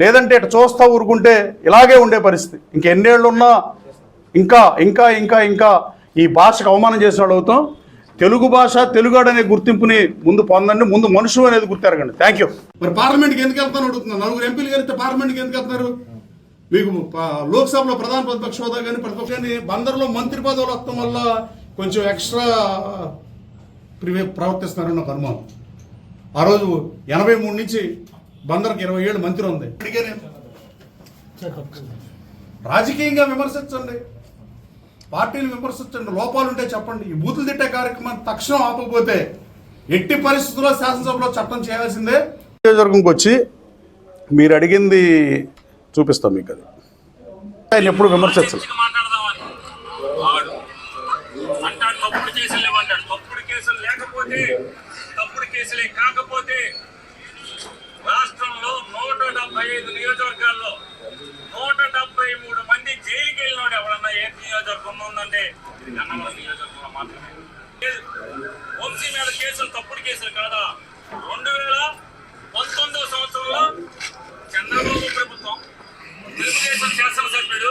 లేదంటే ఇటు చూస్తా ఊరుకుంటే ఇలాగే ఉండే పరిస్థితి. ఇంకెన్నేళ్ళు ఉన్నా ఇంకా ఇంకా ఇంకా ఇంకా ఈ భాషకు అవమానం చేసిన వాళ్ళు అవుతాం. తెలుగు భాష తెలుగాడు అనే గుర్తింపుని ముందు పొందండి. ముందు మనుషులు అనేది గుర్తెరగండి. థ్యాంక్ యూ మరి పార్లమెంట్కి ఎందుకు వెళ్తాను అడుగుతున్నా? నలుగురు ఎంపీలు కలిస్తే పార్లమెంట్కి ఎందుకు వెళ్తున్నారు మీకు లోక్సభలో ప్రధాన ప్రతిపక్ష హోదా కానీ ప్రతిపక్షాన్ని బందర్లో మంత్రి పదవులు వస్తాం వల్ల కొంచెం ఎక్స్ట్రా ప్రవర్తిస్తున్నారని నాకు అనుమానం ఆ రోజు ఎనభై మూడు నుంచి బందర్కి ఇరవై ఏళ్ళు మంత్రి ఉంది. రాజకీయంగా విమర్శించండి. పార్టీని విమర్శించండి. లోపాలు ఉంటే చెప్పండి. ఈ బూతులు తిట్టే కార్యక్రమాన్ని తక్షణం ఆపకపోతే ఎట్టి పరిస్థితుల్లో శాసనసభలో చట్టం చేయాల్సిందే. నియోజకవర్గంకి వచ్చి మీరు అడిగింది చూపిస్తాం మీకు అది. ఆయన ఎప్పుడు విమర్శించలేదు. కేసులు లేకపోతే తప్పుడు కేసులే కాకపోతే రాష్ట్రంలో నూట డెబ్బై ఐదు నియోజకవర్గాల్లో నూట డెబ్బై మూడు మంది జైలుకి వెళ్ళినాడు ఎవరన్నా ఏ నియోజకవర్గం ఉందంటే గన్నవరం నియోజకవర్గంలో మాత్రమే. వంశీ మీద కేసులు తప్పుడు కేసులు కాదా? రెండు వేల పంతొమ్మిదో సంవత్సరంలో చంద్రబాబు ప్రభుత్వం తెలుగుదేశం శాసనసభ్యుడు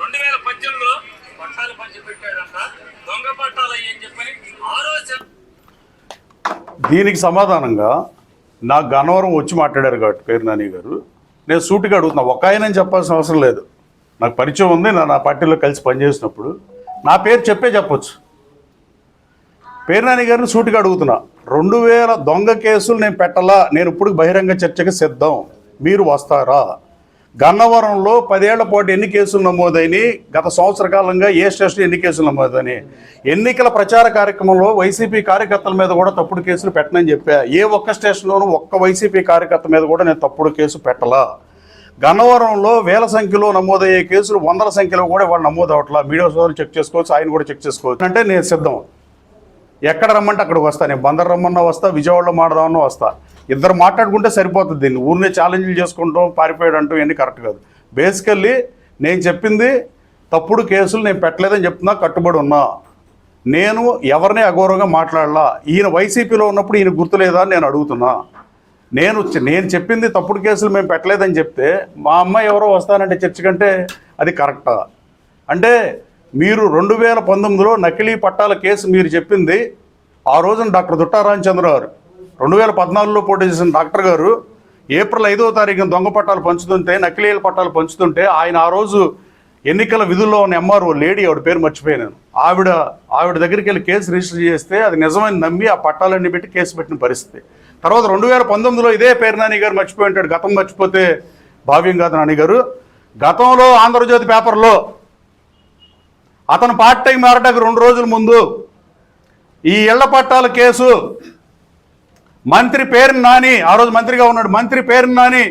రెండు వేల పద్దెనిమిదిలో పట్టాలు పంచిపెట్టాడంట. దొంగ పట్టాలు దీనికి సమాధానంగా నాకు గన్నవరం వచ్చి మాట్లాడారు కాబట్టి పేరు నాని గారు. నేను సూటిగా అడుగుతున్నా ఒక ఆయన చెప్పాల్సిన అవసరం లేదు. నాకు పరిచయం ఉంది నా నా పార్టీలో కలిసి పనిచేసినప్పుడు. నా పేరు చెప్పే చెప్పొచ్చు. పేరు నాని గారిని సూటిగా అడుగుతున్నా రెండు వేల దొంగ కేసులు నేను పెట్టాలా నేను ఇప్పుడు బహిరంగ చర్చకి సిద్ధం. మీరు వస్తారా? గన్నవరంలో పదేళ్ళ పాటు ఎన్ని కేసులు నమోదైనాయి? గత సంవత్సర కాలంగా ఏ స్టేషన్ ఎన్ని కేసులు నమోదని ఎన్నికల ప్రచార కార్యక్రమంలో వైసీపీ కార్యకర్తల మీద కూడా తప్పుడు కేసులు పెట్టనని చెప్పా. ఏ ఒక్క స్టేషన్లోనూ ఒక్క వైసీపీ కార్యకర్త మీద కూడా నేను తప్పుడు కేసు పెట్టలా. గన్నవరంలో వేల సంఖ్యలో నమోదయ్యే కేసులు వందల సంఖ్యలో కూడా వాళ్ళు నమోదు అవట్లా మీడియా సోదరులు చెక్ చేసుకోవచ్చు ఆయన కూడా చెక్ చేసుకోవచ్చు. అంటే నేను సిద్ధం. ఎక్కడ రమ్మంటే అక్కడికి వస్తా. నేను బందర్ రమ్మన్నా వస్తా విజయవాడలో మాడదామన్నా వస్తా. ఇద్దరు మాట్లాడుకుంటే సరిపోతుంది. దీన్ని ఊరినే ఛాలెంజ్లు చేసుకుంటాం పారిపోయాడు అంటూ ఇవన్నీ కరెక్ట్ కాదు. బేసికల్లీ నేను చెప్పింది తప్పుడు కేసులు నేను పెట్టలేదని చెప్తున్నా కట్టుబడి ఉన్నా. నేను ఎవరిని అగౌరవంగా మాట్లాడలా? ఈయన వైసీపీలో ఉన్నప్పుడు ఈయన గుర్తులేదా అని నేను అడుగుతున్నా. నేను నేను చెప్పింది తప్పుడు కేసులు మేము పెట్టలేదని చెప్తే మా అమ్మాయి ఎవరో వస్తానంటే చర్చ కంటే అది కరెక్టా? అంటే మీరు రెండు వేల పంతొమ్మిదిలో నకిలీ పట్టాల కేసు మీరు చెప్పింది ఆ రోజున డాక్టర్ దుట్టా గారు. రెండు వేల పద్నాలుగులో పోటీ చేసిన డాక్టర్ గారు ఏప్రిల్ ఐదవ తారీఖున దొంగ పట్టాలు పంచుతుంటే నకిలీల పట్టాలు పంచుతుంటే ఆయన ఆ రోజు ఎన్నికల విధుల్లో ఉన్న ఎంఆర్ఓ లేడీ ఆవిడ పేరు మర్చిపోయాను ఆవిడ ఆవిడ దగ్గరికి వెళ్ళి కేసు రిజిస్టర్ చేస్తే అది నిజమని నమ్మి ఆ పట్టాలన్నీ పెట్టి కేసు పెట్టిన పరిస్థితి. తర్వాత రెండు వేల పంతొమ్మిదిలో ఇదే పేరు నాని గారు మర్చిపోయి ఉంటాడు. గతం మర్చిపోతే భావ్యం కాదు నాని గారు. గతంలో ఆంధ్రజ్యోతి పేపర్లో అతను పార్ట్ టైం మారడానికి రెండు రోజుల ముందు ఈ ఇళ్ళ పట్టాల కేసు మంత్రి పేరు నాని ఆ రోజు మంత్రిగా ఉన్నాడు. మంత్రి పేరు నాని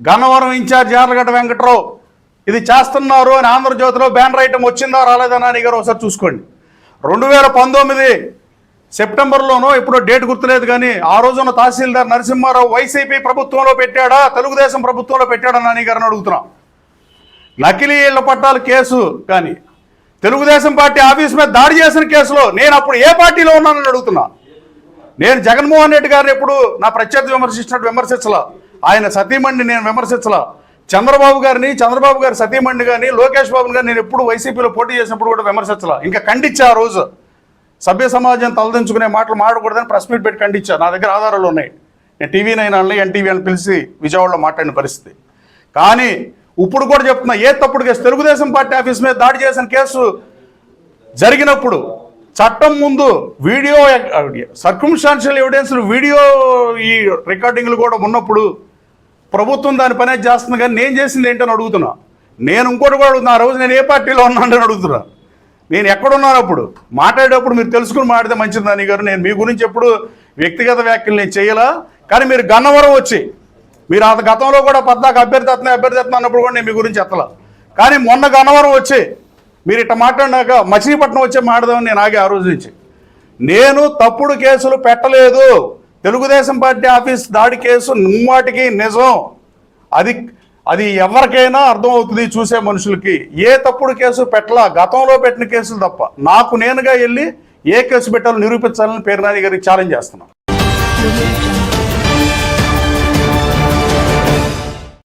గన్నవరం ఇన్ఛార్జ్ యార్లగడ్డ వెంకట్రావు. ఇది చేస్తున్నారు అని ఆంధ్రజ్యోతిలో బ్యానర్ ఐటమ్ వచ్చిందా రాలేదా నాని గారు ఒకసారి చూసుకోండి. రెండు వేల పంతొమ్మిది సెప్టెంబర్లోనో ఇప్పుడు డేట్ గుర్తులేదు కానీ ఆ రోజున తహసీల్దార్ నరసింహారావు వైసీపీ ప్రభుత్వంలో పెట్టాడా తెలుగుదేశం ప్రభుత్వంలో పెట్టాడా నాని గారిని అడుగుతున్నాం. నకిలీ ఇళ్ళ పట్టాల కేసు కానీ తెలుగుదేశం పార్టీ ఆఫీస్ మీద దాడి చేసిన కేసులో నేను అప్పుడు ఏ పార్టీలో ఉన్నానని అడుగుతున్నా. నేను జగన్మోహన్ రెడ్డి గారిని ఎప్పుడు నా ప్రత్యర్థి విమర్శించినట్టు విమర్శించలా. ఆయన సతీమణిని నేను విమర్శించలా. చంద్రబాబు గారిని చంద్రబాబు గారి సతీమణిని కానీ లోకేష్ బాబుని కానీ నేను ఎప్పుడు వైసీపీలో పోటీ చేసినప్పుడు కూడా విమర్శించలా. ఇంకా ఖండించా ఆ రోజు. సభ్య సమాజం తలదించుకునే మాటలు మాడకూడదని ప్రెస్ మీట్ పెట్టి ఖండించా. నా దగ్గర ఆధారాలు ఉన్నాయి. నేను టీవీ నైన్ అని ఎన్టీవీ అని పిలిచి విజయవాడలో మాట్లాడిన పరిస్థితి. కానీ ఇప్పుడు కూడా చెప్తున్నా ఏ తప్పుడు కేసు? తెలుగుదేశం పార్టీ ఆఫీస్ మీద దాడి చేసిన కేసు జరిగినప్పుడు చట్టం ముందు వీడియో సర్కమ్స్టాన్షియల్ ఎవిడెన్స్ వీడియో ఈ రికార్డింగ్లు కూడా ఉన్నప్పుడు ప్రభుత్వం దాని పనే చేస్తుంది కానీ నేను చేసింది ఏంటని అడుగుతున్నా. నేను ఇంకోటి కూడా అడుగుతున్నా. ఆ రోజు నేను ఏ పార్టీలో ఉన్నానని అడుగుతున్నా. నేను ఎక్కడున్నాను అప్పుడు? మాట్లాడేటప్పుడు మీరు తెలుసుకుని మాట్లాడితే మంచిది నాని గారు. నేను మీ గురించి ఎప్పుడు వ్యక్తిగత వ్యాఖ్యలు నేను చేయాలా. కానీ మీరు గన్నవరం వచ్చి మీరు అంత గతంలో కూడా పద్దాక అభ్యర్థి అత్తనే అన్నప్పుడు కూడా నేను మీ గురించి ఎత్తలా. కానీ మొన్న గన్నవరం వచ్చి మీరు ఇట్లా మాట్లాడినాక మచిలీపట్నం వచ్చే మాట్లాడదామని నేను ఆగే ఆ రోజు నుంచి. నేను తప్పుడు కేసులు పెట్టలేదు. తెలుగుదేశం పార్టీ ఆఫీస్ దాడి కేసు ముమ్మాటికి నిజం. అది అది ఎవరికైనా అర్థమవుతుంది చూసే మనుషులకి. ఏ తప్పుడు కేసు పెట్టలా? గతంలో పెట్టిన కేసులు తప్ప. నాకు నేనుగా వెళ్ళి ఏ కేసు పెట్టాలో నిరూపించాలని పేరు నాని గారికి ఛాలెంజ్ చేస్తున్నాను.